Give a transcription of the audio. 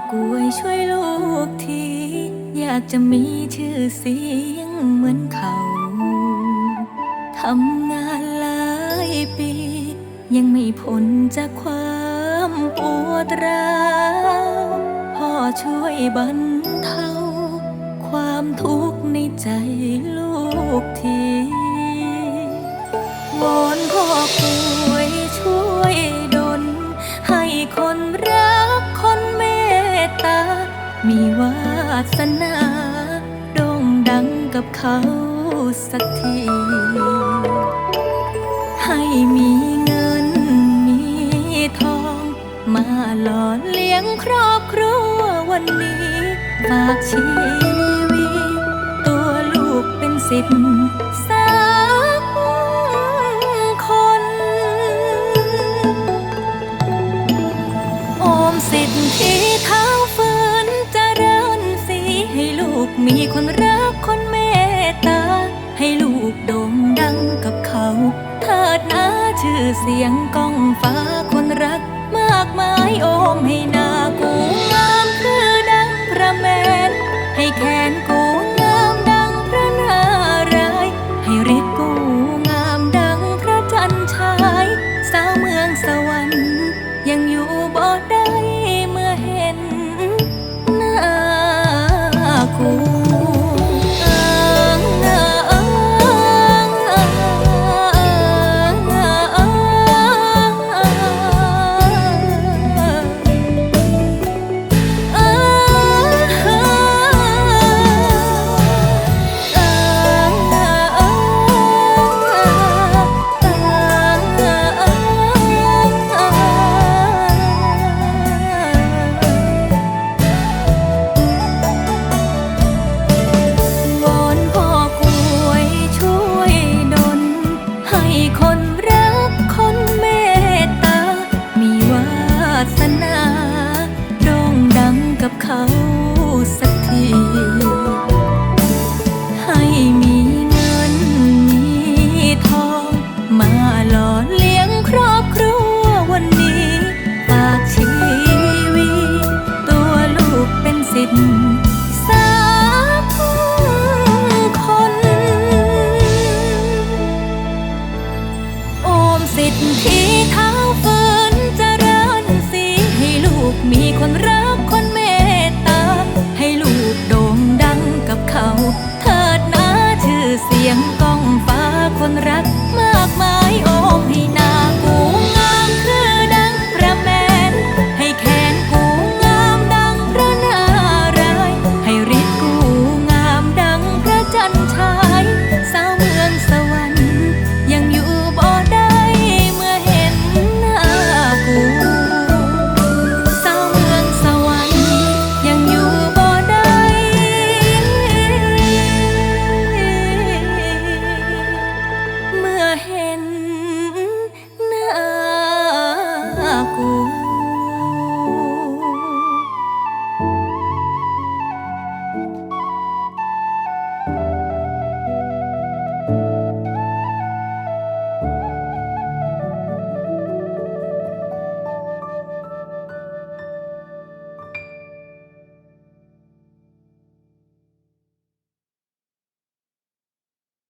อกวยช่วยลูกที อยากจะมีชื่อเสียงเหมือนเขา ทำงานหลายปี ยังไม่พ้นจากความปวดร้าวพ่อช่วยบรรเทาความทุกข์ในใจลูกทีวอนพ่อกล้ มีวาสนาโด่งดังกับเขาสักที ให้มีเงินมีทอง มาหล่อเลี้ยงครอบครัววันนี้ฝากชีวิตตัวลูกเป็นสิทธิ์ คนรักคนเมตตา ให้ลูกโด่งดังกับเขาเถิดนะชื่อเสียงก้องฟ้าคนรัก มากมายโอมให้นา m